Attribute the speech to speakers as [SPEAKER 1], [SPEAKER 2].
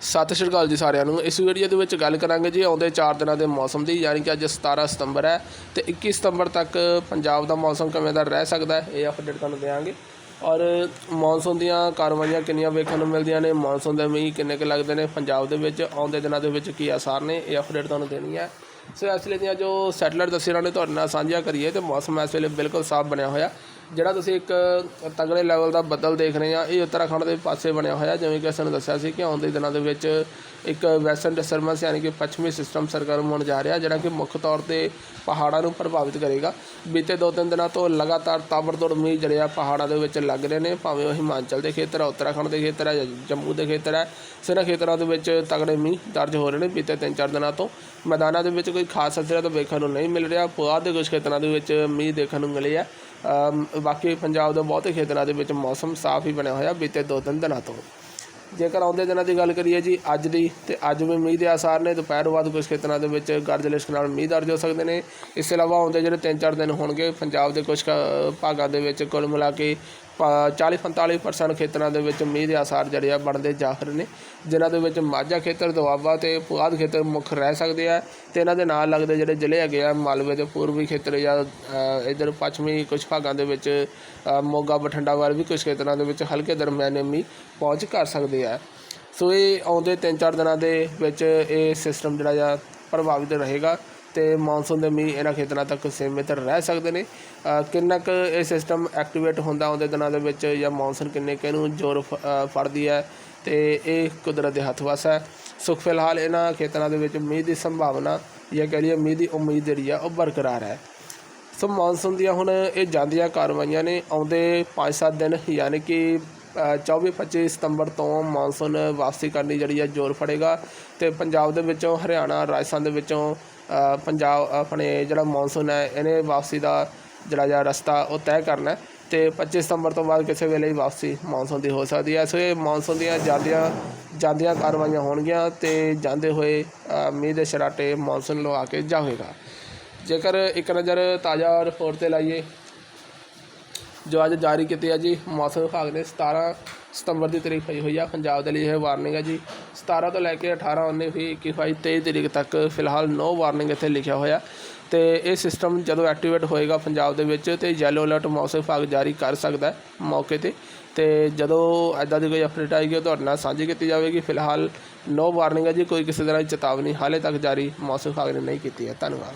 [SPEAKER 1] ਸਤਿ ਸ਼੍ਰੀ ਅਕਾਲ ਜੀ ਸਾਰਿਆਂ ਨੂੰ। ਇਸ ਵੀਡੀਓ ਦੇ ਵਿੱਚ ਗੱਲ ਕਰਾਂਗੇ ਜੀ ਆਉਂਦੇ 4 ਦਿਨਾਂ ਦੇ ਮੌਸਮ ਦੀ, ਯਾਨੀ ਕਿ ਅੱਜ 17 ਸਤੰਬਰ ਹੈ ਤੇ 21 ਸਤੰਬਰ ਤੱਕ ਪੰਜਾਬ ਦਾ ਮੌਸਮ ਕਿਵੇਂ ਦਾ ਰਹਿ ਸਕਦਾ ਹੈ, ਇਹ ਅਪਡੇਟ ਤੁਹਾਨੂੰ ਦੇਵਾਂਗੇ ਔਰ ਮੌਨਸੂਨ ਦੀਆਂ ਕਾਰਵਾਈਆਂ ਕਿੰਨੀਆਂ ਵੇਖਣ ਨੂੰ ਮਿਲਦੀਆਂ ਨੇ, ਮੌਨਸੂਨ ਦੇ ਮੀਂਹ ਕਿੰਨੇ ਕੁ ਲੱਗਦੇ ਨੇ, ਪੰਜਾਬ ਦੇ ਵਿੱਚ ਆਉਂਦੇ ਦਿਨਾਂ ਦੇ ਵਿੱਚ ਕੀ ਆਸਾਰ ਨੇ, ਇਹ ਅਪਡੇਟ ਤੁਹਾਨੂੰ ਦੇਣੀ ਹੈ। ਸੋ ਇਸ ਵੇਲੇ ਦੀਆਂ ਜੋ ਸੈਟਲਾਈਟ ਤਸਵੀਰਾਂ ਨੇ, ਤੁਹਾਡੇ ਨਾਲ ਸਾਂਝੀਆਂ ਕਰੀਏ ਤੇ ਮੌਸਮ ਇਸ ਵੇਲੇ ਬਿਲਕੁਲ ਸਾਫ਼ ਬਣਿਆ ਹੋਇਆ। ਜਿਹੜਾ ਤੁਸੀਂ ਇੱਕ ਤਗੜੇ ਲੈਵਲ ਦਾ ਬੱਦਲ ਦੇਖ ਰਹੇ ਆ, ਇਹ ਉੱਤਰਾਖੰਡ ਦੇ ਪਾਸੇ ਬਣਿਆ ਹੋਇਆ, ਜਿਵੇਂ ਕਿ ਸਾਨੂੰ ਦੱਸਿਆ ਸੀ ਕਿ ਆਉਂਦੇ ਦਿਨਾਂ ਦੇ ਵਿੱਚ ਇੱਕ ਵੈਸਟਰਨ ਡਿਸਟਰਬੈਂਸ ਯਾਨੀ ਕਿ ਪੱਛਮੀ ਸਿਸਟਮ ਸਰਗਰਮ ਹੋਣ ਜਾ ਰਿਹਾ, ਜਿਹੜਾ ਕਿ ਮੁੱਖ ਤੌਰ ਤੇ ਪਹਾੜਾਂ ਨੂੰ ਪ੍ਰਭਾਵਿਤ ਕਰੇਗਾ। ਬੀਤੇ ਦੋ ਤਿੰਨ ਦਿਨਾਂ ਤੋਂ ਲਗਾਤਾਰ ਤਾਬੜਤੋੜ ਮੀਂਹ ਜਿਹੜੇ ਆ ਪਹਾੜਾਂ ਦੇ ਵਿੱਚ ਲੱਗ ਰਹੇ ਨੇ, ਭਾਵੇਂ ਉਹ ਹਿਮਾਚਲ ਦੇ ਖੇਤਰ ਆ, ਉੱਤਰਾਖੰਡ ਦੇ ਖੇਤਰ ਆ ਜੰਮੂ ਦੇ ਖੇਤਰ ਆ ਸਿਰਾਂ ਖੇਤਰਾਂ ਦੇ ਵਿੱਚ ਤਗੜੇ ਮੀਂਹ ਦਰਜ ਹੋ ਰਹੇ ਨੇ ਬੀਤੇ ਤਿੰਨ ਚਾਰ ਦਿਨਾਂ ਤੋਂ। ਮੈਦਾਨਾਂ ਦੇ ਵਿੱਚ ਕੋਈ ਖਾਸ ਅਸਰ ਤਾਂ ਵੇਖਣ ਨੂੰ ਨਹੀਂ ਮਿਲ ਰਿਹਾ, ਪੁਆਧ ਦੇ ਕੁਝ ਖੇਤਰਾਂ ਦੇ ਵਿੱਚ ਮੀਂਹ ਦੇਖਣ ਨੂੰ ਮਿਲੇ ਆ ਬਾਕੀ ਪੰਜਾਬ ਦੇ ਬਹੁਤੇ ਖੇਤਰਾਂ ਦੇ ਵਿੱਚ ਮੌਸਮ ਸਾਫ਼ ਹੀ ਬਣਿਆ ਹੋਇਆ ਬੀਤੇ ਦੋ ਤਿੰਨ ਦਿਨਾਂ ਤੋਂ। ਜੇਕਰ ਆਉਂਦੇ ਦਿਨਾਂ ਦੀ ਗੱਲ ਕਰੀਏ ਜੀ, ਅੱਜ ਦੀ ਤੇ ਅੱਜ ਵੀ ਮੀਂਹ ਦੇ ਆਸਾਰ ਨੇ, ਦੁਪਹਿਰ ਬਾਅਦ ਕੁਝ ਖੇਤਰਾਂ ਦੇ ਵਿੱਚ ਗਰਜ ਲਿਸ਼ਕ ਨਾਲ ਮੀਂਹ ਦਰਜ ਹੋ ਸਕਦੇ ਨੇ। ਇਸ ਤੋਂ ਇਲਾਵਾ ਆਉਂਦੇ ਜਿਹੜੇ 3-4 ਦਿਨ ਹੋਣਗੇ, ਪੰਜਾਬ ਦੇ ਕੁਝ ਕੁ, ਭਾਗਾਂ ਦੇ ਵਿੱਚ ਕੁੱਲ ਮਿਲਾ ਕੇ 40-45% ਖੇਤਰਾਂ ਦੇ ਵਿੱਚ ਮੀਂਹ ਦੇ ਆਸਾਰ ਜਿਹੜੇ ਆ ਬਣਦੇ ਜ਼ਾਹਰ ਨੇ ਜਿਨ੍ਹਾਂ ਦੇ ਵਿੱਚ ਮਾਝਾ ਖੇਤਰ ਦੁਆਬਾ ਤੇ ਪੁਆਧ ਖੇਤਰ ਮੁੱਖ ਰਹਿ ਸਕਦੇ ਆ ਤੇ ਇਹਨਾਂ ਦੇ ਨਾਲ ਲੱਗਦੇ ਜਿਹੜੇ ਜ਼ਿਲ੍ਹੇ ਹੈਗੇ ਆ ਮਾਲਵੇ ਦੇ ਪੂਰਬੀ ਖੇਤਰ ਜਾਂ ਅ, ਇੱਧਰ ਪੱਛਮੀ ਕੁਝ ਭਾਗਾਂ ਦੇ ਵਿੱਚ ਮੋਗਾ ਬਠਿੰਡਾ ਵੱਲ ਵੀ ਕੁਝ ਖੇਤਰਾਂ ਦੇ ਵਿੱਚ ਹਲਕੇ ਦਰਮਿਆਨੇ ਮੀਂਹ ਪਹੁੰਚ ਕਰ ਸਕਦੇ ਆ। ਸੋ ਇਹ ਆਉਂਦੇ 3-4 ਦਿਨਾਂ ਦੇ ਵਿੱਚ ਇਹ ਸਿਸਟਮ ਜਿਹੜਾ ਆ ਪ੍ਰਭਾਵਿਤ ਰਹੇਗਾ। ਤੇ ਮੌਨਸੂਨ ਦੇ ਮੀਂਹ ਇਹਨਾਂ ਖੇਤਰਾਂ ਤੱਕ ਸੀਮਿਤ ਰਹਿ ਸਕਦੇ ਨੇ। ਕਿੰਨਾ ਕੁ ਇਹ ਸਿਸਟਮ ਐਕਟੀਵੇਟ ਹੁੰਦਾ ਆਉਂਦੇ ਦਿਨਾਂ ਦੇ ਵਿੱਚ ਜਾਂ ਮੌਨਸੂਨ ਕਿੰਨੇ ਕੁ ਇਹਨੂੰ ਜ਼ੋਰ ਫ- ਫੜਦੀ ਹੈ ਤੇ ਇਹ ਕੁਦਰਤ ਦੇ ਹੱਥ ਵਸ ਹੈ। ਸੋ ਫਿਲਹਾਲ ਇਹਨਾਂ ਖੇਤਰਾਂ ਦੇ ਵਿੱਚ ਮੀਂਹ ਦੀ ਸੰਭਾਵਨਾ ਜਾਂ ਕਹਿ ਲਈਏ ਮੀਂਹ ਦੀ ਉਮੀਦ ਜਿਹੜੀ ਆ ਉਹ ਬਰਕਰਾਰ ਹੈ। ਸੋ ਮੌਨਸੂਨ ਦੀਆਂ ਹੁਣ ਇਹ ਜਾਂਦੀਆਂ ਕਾਰਵਾਈਆਂ ਨੇ। ਆਉਂਦੇ 5-7 ਦਿਨ ਯਾਨੀ ਕਿ 24-25 ਸਤੰਬਰ ਤੋਂ ਮੌਨਸੂਨ ਵਾਪਸੀ ਕਰਨੀ ਜਿਹੜੀ ਹੈ ਜ਼ੋਰ ਫੜੇਗਾ ਤੇ ਪੰਜਾਬ ਦੇ ਵਿੱਚੋਂ, ਹਰਿਆਣਾ, ਰਾਜਸਥਾਨ ਦੇ ਵਿੱਚੋਂ ਪੰਜਾਬ ਆਪਣੇ ਜਿਹੜਾ ਮੌਨਸੂਨ ਹੈ, ਇਹਨੇ ਵਾਪਸੀ ਦਾ ਜਿਹੜਾ ਜਿਹਾ ਰਸਤਾ ਉਹ ਤੈਅ ਕਰਨਾ ਹੈ ਤੇ 25 ਸਤੰਬਰ ਤੋਂ ਬਾਅਦ ਕਿਸੇ ਵੇਲੇ ਹੀ ਵਾਪਸੀ ਮੌਨਸੂਨ ਦੀ ਹੋ ਸਕਦੀ ਹੈ। ਸੋ ਇਹ ਮੌਨਸੂਨ ਦੀਆਂ ਜਾਂਦੀਆਂ ਜਾਂਦੀਆਂ ਕਾਰਵਾਈਆਂ ਹੋਣਗੀਆਂ ਤੇ ਜਾਂਦੇ ਹੋਏ ਮੀਂਹ ਦੇ ਸ਼ਰਾਟੇ ਮੌਨਸੂਨ ਲਵਾ ਕੇ ਜਾਵੇਗਾ। ਜੇਕਰ ਇੱਕ ਨਜ਼ਰ ਤਾਜ਼ਾ ਰਿਪੋਰਟ ਤੇ ਲਾਈਏ ਜੋ ਅੱਜ ਜਾਰੀ ਕੀਤੀ ਹੈ ਜੀ ਮੌਸਮ ਵਿਭਾਗ ਨੇ 17 ਸਤੰਬਰ ਦੀ ਤਰੀਕ ਪਈ ਹੋਈ ਆ। ਪੰਜਾਬ ਦੇ ਲਈ ਇਹ ਵਾਰਨਿੰਗ ਹੈ ਜੀ। 17 ਤੋਂ ਲੈ ਕੇ 18 19 ਵੀਹ 21 22 23 ਤਰੀਕ ਤੱਕ ਫਿਲਹਾਲ ਨੋ ਵਾਰਨਿੰਗ ਇੱਥੇ ਲਿਖਿਆ ਹੋਇਆ। ਤੇ ਇਹ ਸਿਸਟਮ ਜਦੋਂ ਐਕਟੀਵੇਟ ਹੋਏਗਾ ਪੰਜਾਬ ਦੇ ਵਿੱਚ ਤੇ ਯੈਲੋ ਅਲਰਟ ਮੌਸਮ ਵਿਭਾਗ ਜਾਰੀ ਕਰ ਸਕਦਾ ਮੌਕੇ ਤੇ। ਤੇ ਜਦੋਂ ਐਦਾਂ ਦੀ ਕੋਈ ਅਪਡੇਟ ਆਏਗੀ ਉਹ ਤੁਹਾਡੇ ਨਾਲ ਸਾਂਝੀ ਕੀਤੀ ਜਾਵੇਗੀ। ਫਿਲਹਾਲ ਨੋ ਵਾਰਨਿੰਗ ਹੈ ਜੀ, ਕੋਈ ਕਿਸੇ ਤਰ੍ਹਾਂ ਦੀ ਚੇਤਾਵਨੀ ਹਾਲੇ ਤੱਕ ਜਾਰੀ ਮੌਸਮ ਵਿਭਾਗ ਨੇ ਨਹੀਂ ਕੀਤੀ ਹੈ। ਧੰਨਵਾਦ।